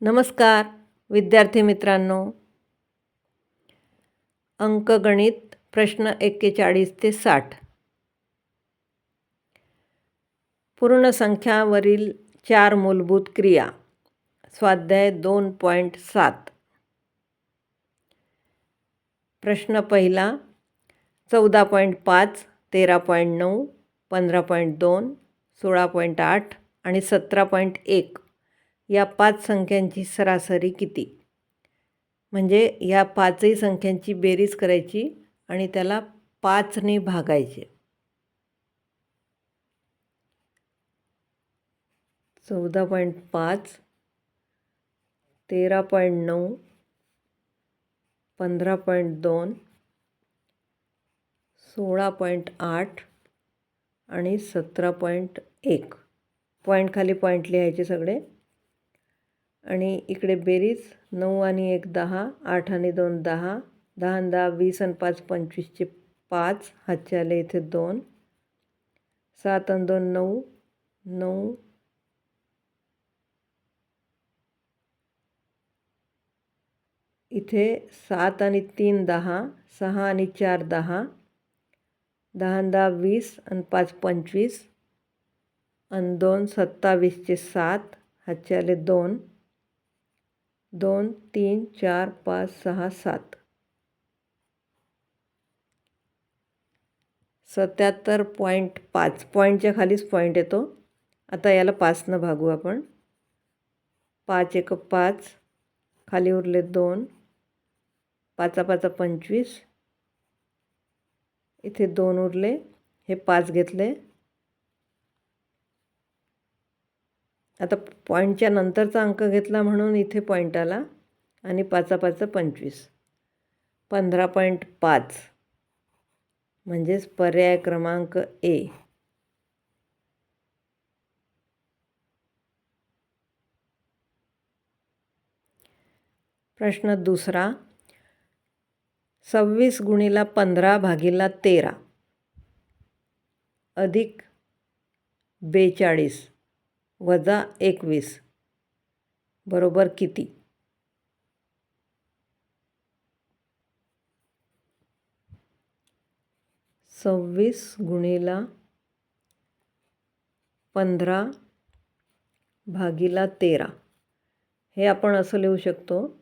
नमस्कार विद्यार्थी मित्रांनो. अंकगणित प्रश्न एक्केचाळीस ते साठ. पूर्ण संख्यावरील चार मूलभूत क्रिया. स्वाध्याय दोन पॉईंट सात. प्रश्न पहिला चौदा पॉईंट पाच तेरा पॉईंट नऊ पंधरा पॉईंट दोन सोळा पॉईंट आठ आणि सतरा पॉईंट एक. या पाच संख्यांची सरासरी किती? म्हणजे या पाचही संख्यांची बेरीज करायची आणि त्याला पाचने भागायचे. चौदा पॉईंट पाच तेरा पॉईंट नऊ पंधरा पॉईंट दोन सोळा पॉईंट आठ आणि सतरा पॉईंट एक. पॉईंट खाली पॉईंट लिहायचे सगळे. आणि इकडे बेरीज नऊ आणि एक दहा आठ आणि दोन दहा दहा आणि दहा वीस आणि पाच पंचवीसचे पाच हातचे आले इथे दोन सात आणि दोन नऊ नऊ इथे सात आणि तीन दहा सहा आणि चार दहा दहा दहा वीस आणि पाच पंचवीस आणि दोन सत्तावीसचे सात हातचे आले दोन दोन तीन चार पाच सहा सात. सत्याहत्तर पॉईंट पाच. पॉईंटच्या खालीच पॉईंट येतो. आता याला पाचनं भागू आपण. पाच एक पाच. खाली उरले दोन. पाचा पाचा पंचवीस. इथे दोन उरले. हे पाच घेतले. आता पॉईंटच्या नंतरचा अंक घेतला म्हणून इथे पॉईंट आला आणि पाचा पंचवीस. पंधरा पॉईंट पाच. म्हणजेच पर्याय क्रमांक ए. प्रश्न दुसरा. सव्वीस गुणीला पंधरा भागीला तेरा अधिक बेचाळीस. वजा एकवीस. बरोबर किती? सव्वीस गुणीला पंधरा भागीला तेरा. हे आपण असं लिहू शकतो.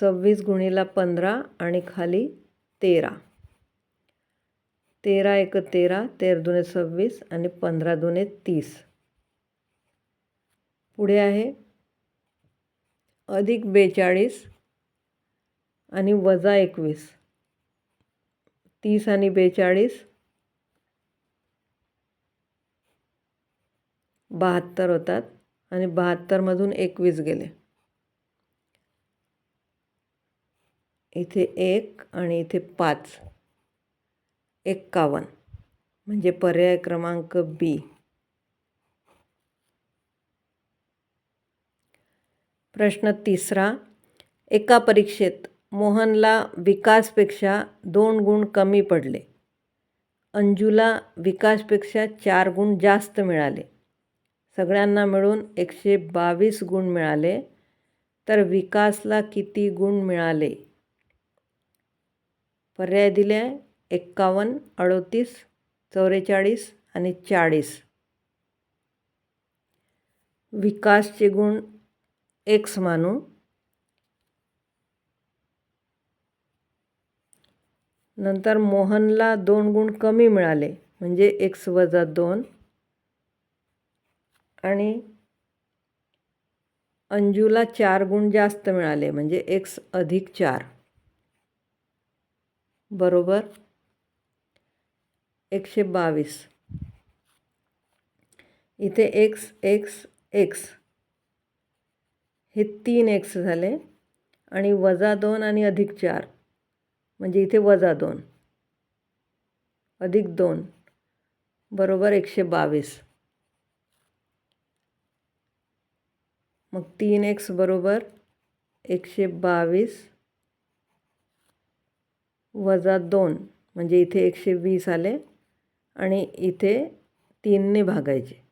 सव्वीस गुणीला पंधरा आणि खाली तेरा. तेरा एक तेरा तेर दुने सव्वीस आणि पंधरा दुने तीस. पुढे आहे. अधिक बेचाळीस आणि वजा एकवीस. तीस आणि बेचाळीस. बहात्तर होतात आणि बहात्तरमधून एकवीस गेले. इथे एक आणि इथे पाच. एक्कावन्न. म्हणजे पर्याय क्रमांक बी. प्रश्न तिसरा एका परीक्षेत मोहनला विकासपेक्षा दोन गुण कमी पडले. अंजूला विकासपेक्षा चार गुण जास्त मिळाले. सगळ्यांना मिळून एकशे बावीस गुण मिळाले. तर विकासला किती गुण मिळाले? पर्याय दिले एक्कावन्न अडोतीस चौवेचाळीस आणि चाळीस. विकासचे गुण एक्स मानू. नंतर मोहनला दोन गुण कमी मिळाले म्हणजे एक्स वजा दोन. आणि अंजूला चार गुण जास्त मिळाले म्हणजे एक्स अधिक चार. बरोबर? एकशे बावीस. इथे एक्स एक्स एक्स हे तीन एक्स झाले आणि वजा दोन आणि अधिक चार. म्हणजे इथे वजा दोन. अधिक दोन. बरोबर एकशे बावीस. मग तीन एक्स बरोबर एकशे बावीस वजा दोन. म्हणजे इथे एकशे वीस आले आणि इथे तीनने भागायचे.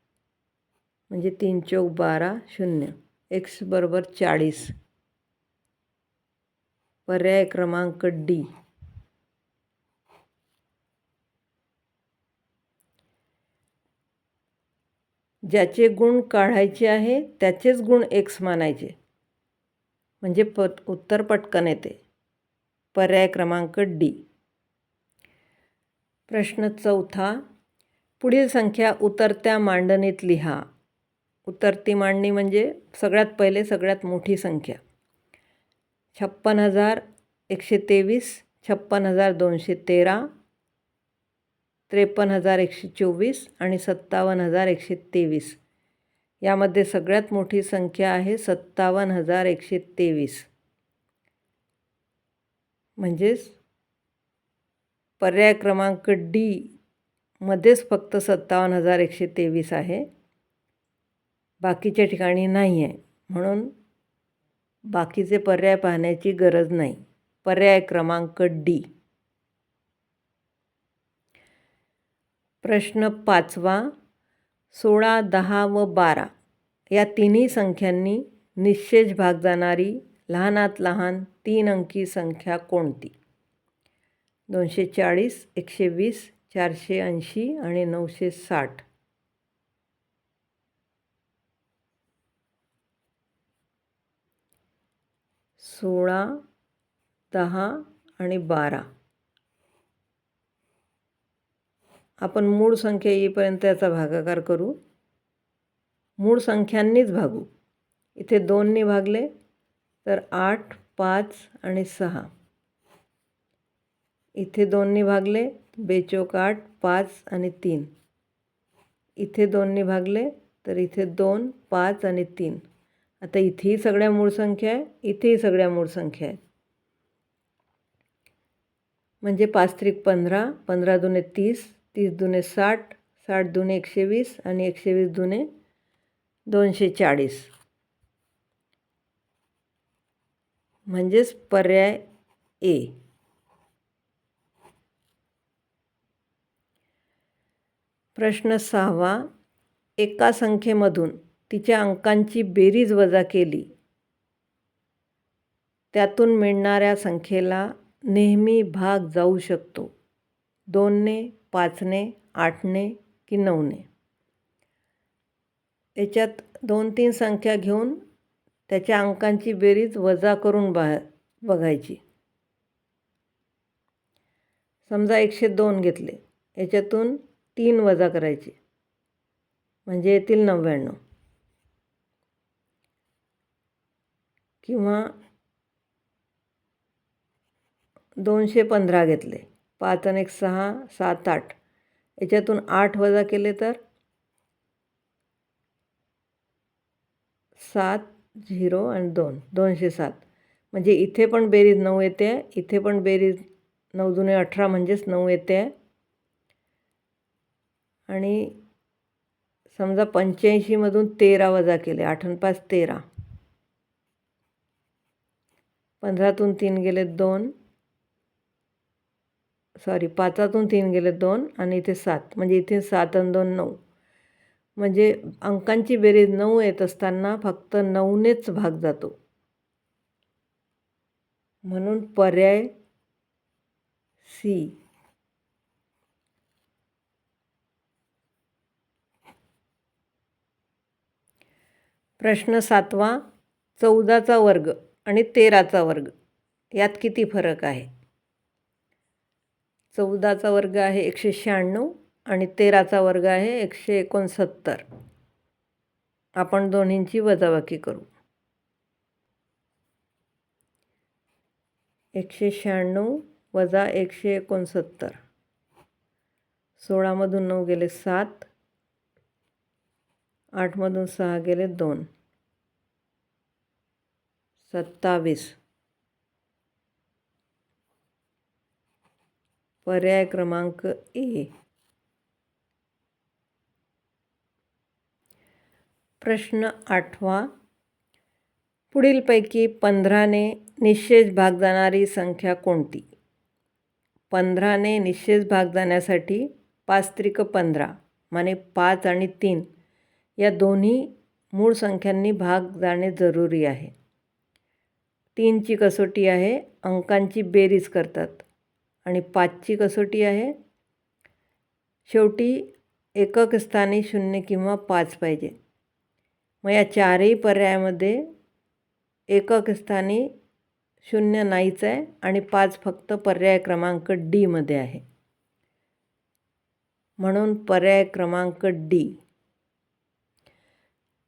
म्हणजे तीन चौक बारा शून्य. एक्स बरोबर चाळीस. पर्याय क्रमांक डी. ज्याचे गुण काढायचे आहे त्याचेच गुण एक्स मानायचे. म्हणजे पट उत्तर पटकन येते. पर्याय क्रमांक डी. प्रश्न चौथा. पुढील संख्या उतरत्या मांडणीत लिहा. उतरती मांडणी म्हणजे सगळ्यात पहिले सगळ्यात मोठी संख्या. छप्पन हजार एकशे तेवीस छप्पन हजार दोनशे तेरा त्रेपन्न हजार एकशे चोवीस आणि सत्तावन्न हजार एकशे तेवीस. यामध्ये सगळ्यात मोठी संख्या आहे सत्तावन्न हजार एकशे तेवीस. म्हणजेच पर्याय क्रमांक डी मध्येच फक्त सत्तावन्न हजार एकशे तेवीस आहे. बाकीच्या ठिकाणी नाही आहे म्हणून बाकीचे पर्याय पाहण्याची गरज नाही. पर्याय क्रमांक डी. प्रश्न पाचवा सोळा दहा व बारा. या तिन्ही संख्यांनी निश्चेष भाग जाणारी लहानात लहान तीन अंकी संख्या कोणती? दोनशे चाळीस एकशे वीस चारशे ऐंशी आणि नऊशे साठ. सोळा दहा आणि बारा. आपण मूळ संख्या येईपर्यंत याचा भागाकार करू. मूळ संख्यांनीच भागू. इथे दोननी भागले तर आठ पाच आणि सहा. इथे दोननी भागले बेचोक आठ पाच आणि तीन. इथे दोननी भागले तर इथे दोन पाच आणि तीन. आता इथेही सगळ्या मूळ संख्या आहे इथेही सगळ्या मूळ संख्या आहेत. म्हणजे पाच त्रिक पंधरा पंधरा दुने तीस तीस दुने साठ साठ दुने एकशे वीस आणि एकशे वीस दुने दोनशे चाळीस. म्हणजेच पर्याय ए. प्रश्न सहावा एका संख्येमधून तिच्या अंकांची बेरीज वजा केली. त्यातून मिळणाऱ्या संख्येला नेहमी भाग जाऊ शकतो. दोनने पाचने आठने की नऊने. याच्यात दोन तीन संख्या घेऊन त्याच्या अंकांची बेरीज वजा करून बा बघायची. समजा एकशे दोन घेतले. याच्यातून तीन वजा करायचे. म्हणजे येतील नव्याण्णव. किंवा दोनशे पंधरा घेतले. पाच आणि एक सहा सात आठ. याच्यातून आठ वजा केले तर सात झिरो आणि दोन. दोनशे सात. म्हणजे इथे पण बेरीज नऊ येते इथे पण बेरीज नऊ जुने अठरा म्हणजेच नऊ येते. आणि समजा पंच्याऐंशीमधून तेरा वजा केले आठ आणि पाच तेरा. पंधरातून तीन गेले दोन. सॉरी पाचातून तीन गेले दोन आणि इथे सात. म्हणजे इथे सात आणि दोन नऊ. म्हणजे अंकांची बेरीज नऊ येत असताना फक्त नऊनेच भाग जातो. म्हणून पर्याय सी प्रश्न सातवा चौदाचा वर्ग. आणि तेराचा वर्ग. यात किती फरक आहे? चौदाचा वर्ग आहे एकशे शहाण्णव आणि तेराचा वर्ग आहे एकशे एकोणसत्तर. आपण दोन्हींची वजाबाकी करू. एकशे शहाण्णव वजा एकशे एकोणसत्तर. सोळामधून नऊ गेले सात. आठमधून सहा गेले दोन. सत्तावीस. पर्याय क्रमांक ए. प्रश्न आठवा. पुढीलपैकी पंधराने निश्चेष भाग जाणारी संख्या कोणती? पंधराने निश्चेष भाग जाण्यासाठी पाच त्रिक पंधरा माने पाच आणि तीन. या दोन्ही मूळ संख्यांनी भाग जाणे जरुरी आहे. तीनची कसोटी आहे अंकांची बेरीज करतात. आणि पाचची कसोटी आहे शेवटी एकक स्थानी शून्य किंवा पाच पाहिजे. मग या चारही पर्यायामध्ये एकक स्थानी शून्य नाहीच आहे आणि पाच फक्त पर्याय क्रमांक डीमध्ये आहे. म्हणून पर्याय क्रमांक डी.